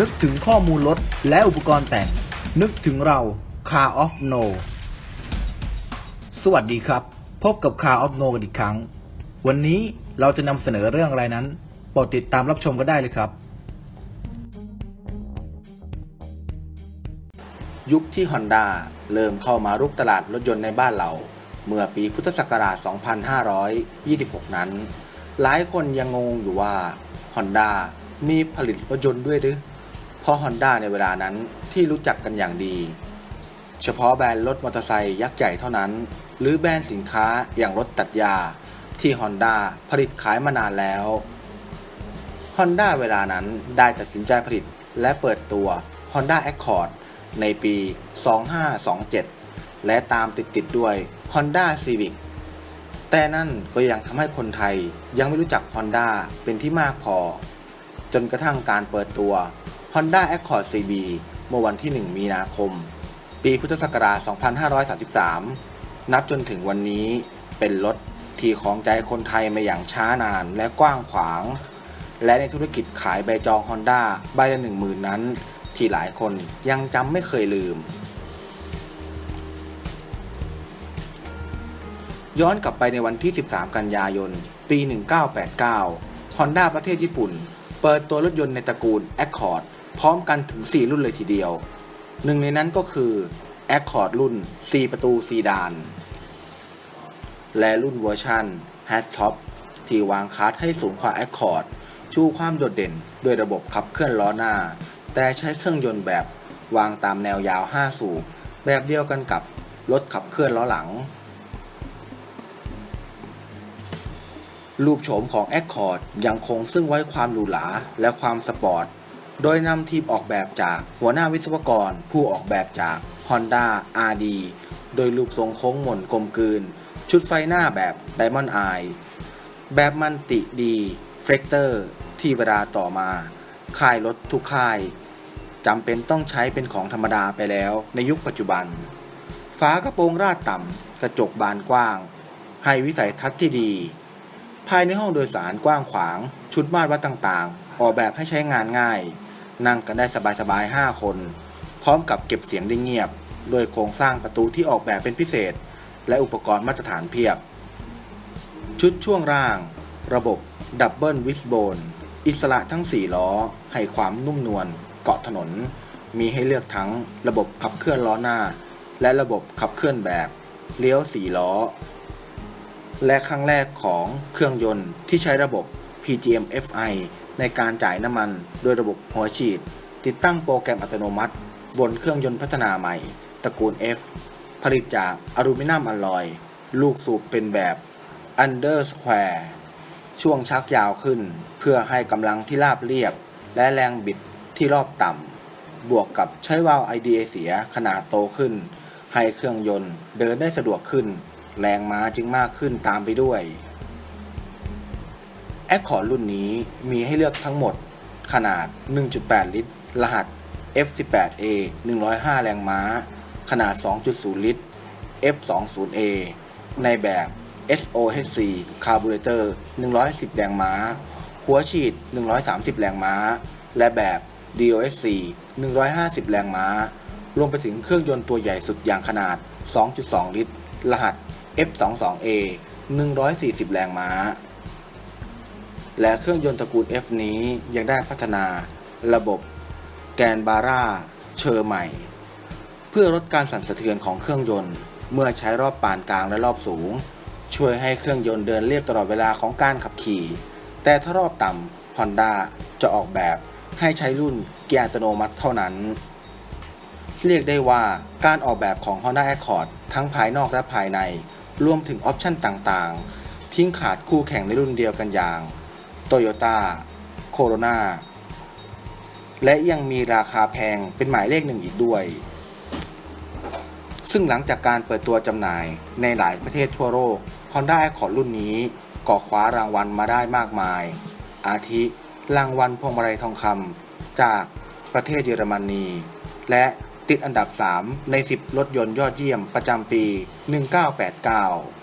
นึกถึงข้อมูลรถและอุปกรณ์แต่ง นึกถึงเรา Car of No สวัสดีครับ พบกับ Car of No กันอีกครั้ง วันนี้เราจะนำเสนอเรื่องอะไรนั้นโปรดติดตามรับชมกันได้เลยครับ ยุคที่ Honda เริ่มเข้ามารุกตลาดรถยนต์ในบ้านเรา เมื่อปีพุทธศักราช 2526 นั้น หลายคนยังงงอยู่ว่า Honda มีผลิตรถยนต์ด้วยหรือ ราะ Honda ในเวลานั้นที่รู้จักกันอย่างดี เฉพาะแบรนด์รถมอเตอร์ไซค์ยักษ์ใหญ่เท่านั้น หรือแบรนด์สินค้าอย่างรถตัดยา ที่ Honda ผลิตขายมานานแล้ว Honda เวลานั้นได้ตัดสินใจผลิตและเปิดตัว Honda Accord ในปี 2527 และตามติดๆด้วย Honda Civic แต่นั่นก็ยังทำให้คนไทยยังไม่รู้จัก Honda เป็นที่มากพอ จนกระทั่งการเปิดตัว Honda Accord CB เมื่อวันที่ 1 มีนาคม ปีพุทธศักราช 2533 นับจนถึงวันนี้เป็นรถที่ของใจคนไทยมาอย่างช้านานและกว้างขวาง และในธุรกิจขายใบจอง Honda ใบละหนึ่งหมื่นนั้น ที่หลายคนยังจำไม่เคยลืม ย้อนกลับไปในวันที่ 13 กันยายน ปี 1989 Honda ประเทศญี่ปุ่น เปิดตัวรถยนต์ในตระกูล Accord พร้อมกันถึง 4 รุ่นเลยทีเดียว หนึ่งในนั้นก็คือ Accord รุ่น 4 ประตูซีดาน และรุ่นเวอร์ชัน h a t t o p ที่วางคาร์ดให้สูงกว่า Accord ชูความโดดเด่นด้วยระบบขับเคลื่อนล้อหน้า แต่ใช้เครื่องยนต์แบบวางตามแนวยาว 5 สูบแบบเดียวกันกับรถขับเคลื่อนล้อหลัง รูปโฉมของ Accord ยังคงซึ่งไว้ความหรูหราและความสปอร์ต โดยนำทีมออกแบบจากหัวหน้าวิศวกร ผู้ออกแบบจาก Honda RD โดยรูปทรงโค้งหม่นกลมกลืน ชุดไฟหน้าแบบ Diamond Eye แบบมันติดีเฟกเตอร์ที่เวลาต่อมา ค่ายรถทุกค่ายจำเป็นต้องใช้เป็นของธรรมดาไปแล้วในยุคปัจจุบัน ฝากระโปรงราดต่ำ กระจกบานกว้าง ให้วิสัยทัศน์ที่ดี ภายในห้องโดยสารกว้างขวาง ชุดมาตรวัดต่างๆ ออกแบบให้ใช้งานง่าย นั่งกันได้สบายๆ5คน พร้อมกับเก็บเสียงได้เงียบโดยโครงสร้างประตูที่ออกแบบเป็นพิเศษ และอุปกรณ์มาตรฐานเพียบ ชุดช่วงล่าง ระบบดับเบิลวิสโบนอิสระทั้ง 4 ล้อ ให้ความนุ่มนวลเกาะถนน มีให้เลือกทั้งระบบขับเคลื่อนล้อหน้า และระบบขับเคลื่อนแบบเลี้ยว 4 ล้อ และครั้งแรกของเครื่องยนต์ที่ใช้ระบบ PGM FI ในการจ่ายน้ำมันโดยระบบหัวฉีด ติดตั้งโปรแกรมอัตโนมัติ บนเครื่องยนต์พัฒนาใหม่ ตระกูล F ผลิตจากอลูมิเนียมอลลอย ลูกสูบเป็นแบบ Under Square ช่วงชักยาวขึ้น เพื่อให้กำลังที่ราบเรียบ และแรงบิดที่รอบต่ำ บวกกับใช้วาล์ว IDA เสียขนาดโตขึ้น ให้เครื่องยนต์เดินได้สะดวกขึ้น แรงม้าจึงมากขึ้นตามไปด้วย แอคคอร์รุ่นนี้มีให้เลือกทั้งหมดขนาด 1.8 ลิตร รหัส F18A 105 แรงม้า ขนาด 2.0 ลิตร F20A ในแบบ SOHC Carburetor 110 แรงม้า หัวฉีด 130 แรงม้า และแบบ DOSC 150 แรงม้า รวมไปถึงเครื่องยนต์ตัวใหญ่สุดอย่างขนาด 2.2 ลิตร รหัส F22A 140 แรงม้า และเครื่องยนต์ตระกูล F นี้ยังได้พัฒนาระบบแกนบาร่าเชอร์ใหม่ เพื่อลดการสั่นสะเทือนของเครื่องยนต์ เมื่อใช้รอบปานกลางและรอบสูง ช่วยให้เครื่องยนต์เดินเรียบตลอดเวลาของการขับขี่ แต่ถ้ารอบต่ำ Honda จะออกแบบให้ใช้รุ่นเกียร์อัตโนมัติเท่านั้น เรียกได้ว่าการออกแบบของ Honda Accord ทั้งภายนอกและภายใน รวมถึงออปชั่นต่างๆ ทิ้งขาดคู่แข่งในรุ่นเดียวกันอย่าง Toyota Corona และยังมีราคาแพงเป็นหมายเลขหนึ่งอีกด้วย ซึ่งหลังจากการเปิดตัวจำหน่ายในหลายประเทศทั่วโลก Honda Accord รุ่นนี้ก็คว้ารางวัลมาได้มากมาย อาทิ รางวัลพวงมาลัยทองคำจากประเทศเยอรมนี และติดอันดับ 3 ใน 10 รถยนต์ยอดเยี่ยมประจำปี 1989